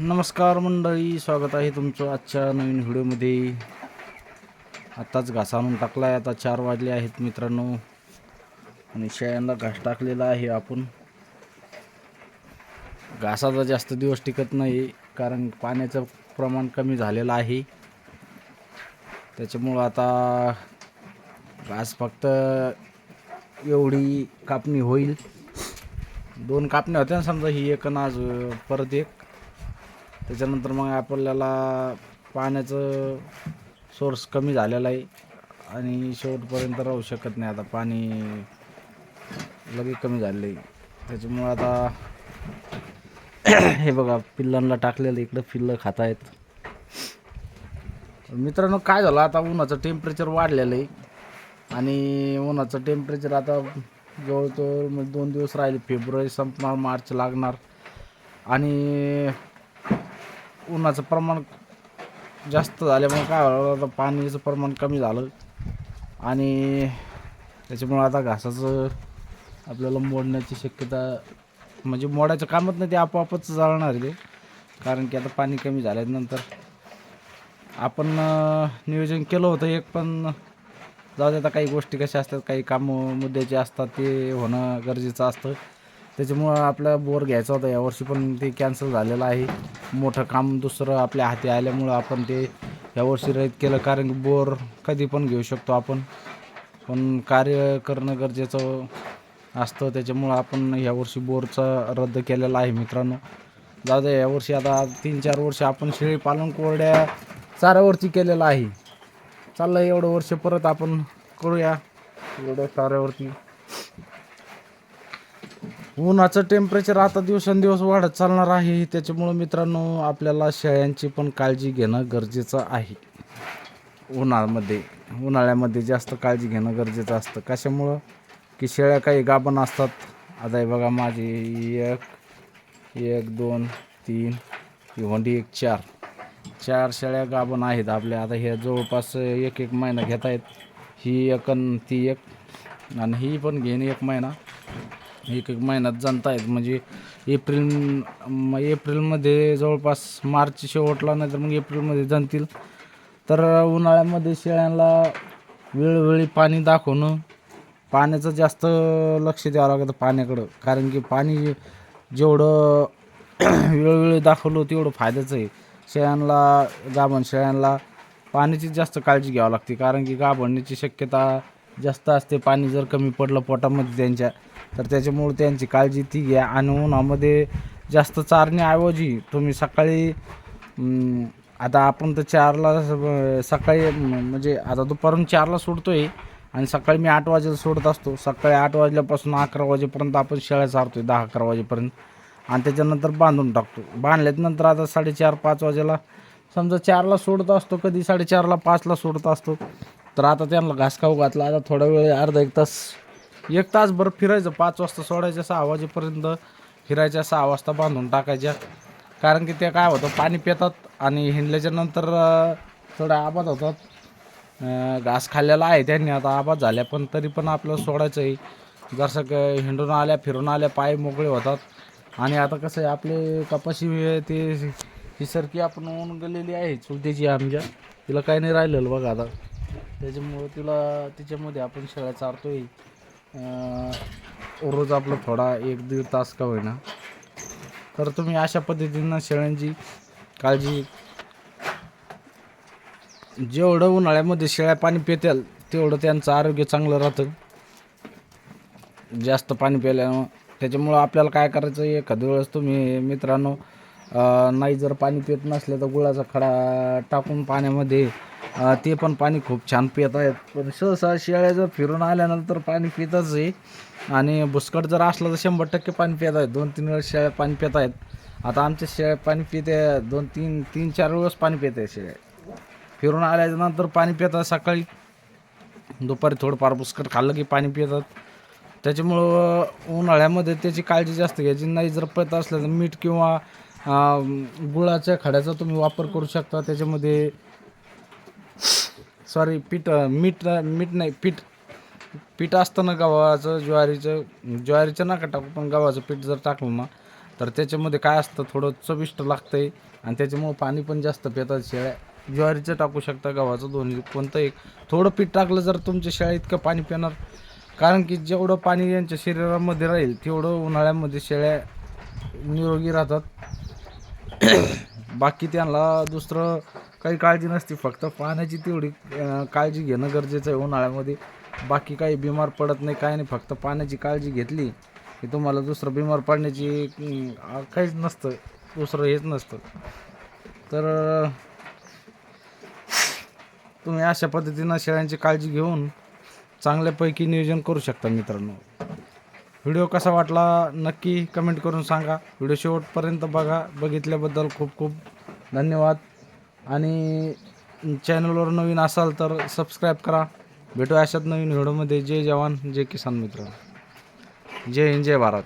नमस्कार मंडळी स्वागत आहे तुमचं आजच्या नवीन व्हिडिओमध्ये. आत्ताच घास आणून टाकला आहे आता चार वाजले आहेत मित्रांनो. आणि शेळ्यांना घास टाकलेला आहे आपण. घासाचा जास्त दिवस टिकत नाही कारण पाण्याचं प्रमाण कमी झालेलं आहे. त्याच्यामुळं आता घास फक्त एवढी कापणी होईल. दोन कापण्या होत्या ना समजा ही एक आणि आज परत एक. त्याच्यानंतर मग आपल्याला पाण्याचं सोर्स कमी झालेला आहे. आणि शेवटपर्यंत राहू शकत नाही. आता पाणी लगेच कमी झालेलं आहे. त्याच्यामुळं आता हे बघा पिल्लांना टाकलेलं इकडं पिल्लं खात आहेत. मित्रांनो काय झालं? आता उन्हाचं टेम्परेचर वाढलेलं आहे. आणि उन्हाचं टेम्परेचर आता जवळजवळ म्हणजे दोन दिवस राहिले. फेब्रुवारी संपणार मार्च लागणार. आणि उन्हाचं प्रमाण जास्त झाल्यामुळे काय झालं आता पाण्याचं प्रमाण कमी झालं. आणि त्याच्यामुळं आता घासाचं आपल्याला मोडण्याची शक्यता म्हणजे मोडायचं कामच नाही ते आपोआपच जाळणार आहे ते. कारण की आता पाणी कमी झाल्यानंतर आपण नियोजन केलं होतं एक पण जाऊ दे आता काही गोष्टी कशा असतात काही कामं मुद्द्याचे असतात ते होणं गरजेचं असतं. त्याच्यामुळं आपला बोर घ्यायचा होता. यावर्षी पण ते कॅन्सल झालेलं आहे. मोठं काम दुसरं आपल्या हाती आल्यामुळं आपण ते यावर्षी रहित केलं. कारण की बोर कधी पण घेऊ शकतो आपण. पण कार्य करणं गरजेचं असतं. त्याच्यामुळं आपण यावर्षी बोरचा रद्द केलेला आहे मित्रांनो. जाऊ यावर्षी आता तीन चार वर्ष आपण शेळी पालन कोरड्या चाऱ्यावरती केलेलं आहे. चाललं एवढं वर्ष परत आपण करूया. एवढ्या चाऱ्यावरती. उन्हाचं टेम्परेचर आता दिवसेंदिवस वाढत चालणार आहे. त्याच्यामुळं मित्रांनो आपल्याला शेळ्यांची पण काळजी घेणं गरजेचं आहे. उन्हाळ्यामध्ये उन्हाळ्यामध्ये जास्त काळजी घेणं गरजेचं असतं. कशामुळं? की शेळ्या काही गाभण असतात. आता हे बघा माझी एक एक दोन तीन ही होंडी एक चार. चार शेळ्या गाभण आहेत आपल्या. आता ह्या जवळपास एक एक महिना घेत आहेत ही एक अन ती एक. आणि ही पण घेईन एक महिना. एक एक महिन्यात जनता आहेत म्हणजे एप्रिल म एप्रिलमध्ये जवळपास मार्च शेवटला नाही तर मग एप्रिलमध्ये जनतील तर उन्हाळ्यामध्ये शेळ्यांना वेळोवेळी पाणी दाखवणं पाण्याचं जास्त लक्ष द्यावं लागतं पाण्याकडं. कारण की पाणी जेवढं वेळोवेळी दाखवलं तेवढं फायद्याचं आहे. शेळ्यांना गाभण शेळ्यांना पाण्याची जास्त काळजी घ्यावी लागते. कारण की गाभणीची शक्यता जास्त असते. पाणी जर कमी पडलं पोटामध्ये त्यांच्या तर त्याच्यामुळे त्यांची काळजी ती घ्या. आणि उन्हामध्ये जास्त चारण्याऐवजी तुम्ही सकाळी आता आपण तर चारला सकाळी म्हणजे आता दुपारून चारला सोडतोय आणि सकाळी मी आठ वाजेला सोडत असतो. सकाळी आठ वाजल्यापासून अकरा वाजेपर्यंत आपण शेळ्या चारतो आहे दहा अकरा वाजेपर्यंत. आणि त्याच्यानंतर बांधून टाकतो. बांधल्यानंतर आता साडेचार पाच वाजेला समजा चारला सोडत असतो कधी साडेचारला पाचला सोडत असतो. तर आता त्यांना घास खाऊ घातला. आता थोडा वेळ अर्धा एक तास एक तास फिरायचं पाच वाजता सोडायचं सहा वाजेपर्यंत फिरायच्या सहा वाजता बांधून टाकायच्या कारण की ते काय होतं पाणी पितात आणि हिंडल्याच्या नंतर अं, थोडा आबाद होतात. घास खाल्लेला आहे त्यांनी आता आबाद झाल्या पण तरी पण आपल्याला सोडायचं आहे. जसं क हिंडून आल्या फिरून आल्या पाय मोकळे होतात. आणि आता कसं आहे आपले कपाशी ते ही सरकी आपण होऊन गेलेली आहे चुलतीची आमच्या. तिला काही नाही राहिलेलं बघा आता. त्याच्यामुळं तिला तिच्यामध्ये आपण शेळ्या चारतोय. रोज आपलं थोडा एक दीड तास का होईना. तर तुम्ही अशा पद्धतीनं शेळ्यांची काळजी जेवढं उन्हाळ्यामध्ये शेळ्या पाणी पित्याल तेवढं त्यांचं आरोग्य चांगलं राहतं. जास्त पाणी प्यायल्यानं त्याच्यामुळं आपल्याला काय करायचं एखाद्या वेळेस तुम्ही मित्रांनो नाही जर पाणी पित नसले तर गुळाचा खडा टाकून पाण्यामध्ये ते पण पाणी खूप छान पित आहेत. पण सहसा शेळ्या जर फिरून आल्यानंतर पाणी पितच आहे आणि बुसकट जर असलं तर शंभर टक्के पाणी पित आहेत. दोन तीन वेळेस शेळ्या पाणी पित आहेत. आता आमच्या शेळ्या पाणी पिते दोन तीन तीन चार वेळेस पाणी पित आहे शेळ्या. फिरून आल्यानंतर पाणी पितात सकाळी. दुपारी थोडंफार बुसकट खाल्लं की पाणी पितात त्याच्यामुळं उन्हाळ्यामध्ये त्याची काळजी जास्त घ्यायची नाही जर पत असलं तर मीठ किंवा गुळाच्या खड्याचा तुम्ही वापर करू शकता. त्याच्यामध्ये सॉरी पीठ मीठ मीठ नाही पीठ पीठ असतं ना गव्हाचं ज्वारीचं ज्वारीचं नका टाकू पण गव्हाचं पीठ जर टाकलं ना तर त्याच्यामध्ये काय असतं थोडं चविष्ट लागतं आहे आणि त्याच्यामुळं पाणी पण जास्त पितात शेळ्या. ज्वारीचं टाकू शकता गव्हाचं दोन्ही कोणतं एक थोडं पीठ टाकलं जर तुमच्या शेळ्या इतकं पाणी पिणार. कारण की जेवढं पाणी यांच्या शरीरामध्ये राहील तेवढं उन्हाळ्यामध्ये शेळ्या निरोगी राहतात. बाकी त्यांना दुसरं काही काळजी नसते फक्त पाण्याची तेवढी काळजी घेणं गरजेचं आहे. उन्हाळ्यामध्ये बाकी काही बिमार पडत नाही काय नाही. फक्त पाण्याची काळजी घेतली की तुम्हाला दुसरं बिमार पडण्याची काहीच नसतं. दुसरं हेच नसतं. तर तुम्ही अशा पद्धतीनं शेळ्यांची काळजी घेऊन चांगल्यापैकी नियोजन करू शकता मित्रांनो. व्हिडिओ कसा वाटला नक्की कमेंट करून सांगा. व्हिडिओ शेवटपर्यंत बघा. बघितल्याबद्दल खूप खूप धन्यवाद. आणि चॅनलवर नवीन असाल तर सबस्क्राईब करा. भेटू अशात नवीन व्हिडिओमध्ये. जय जवान जय किसान मित्र. जय हिंद जय भारत.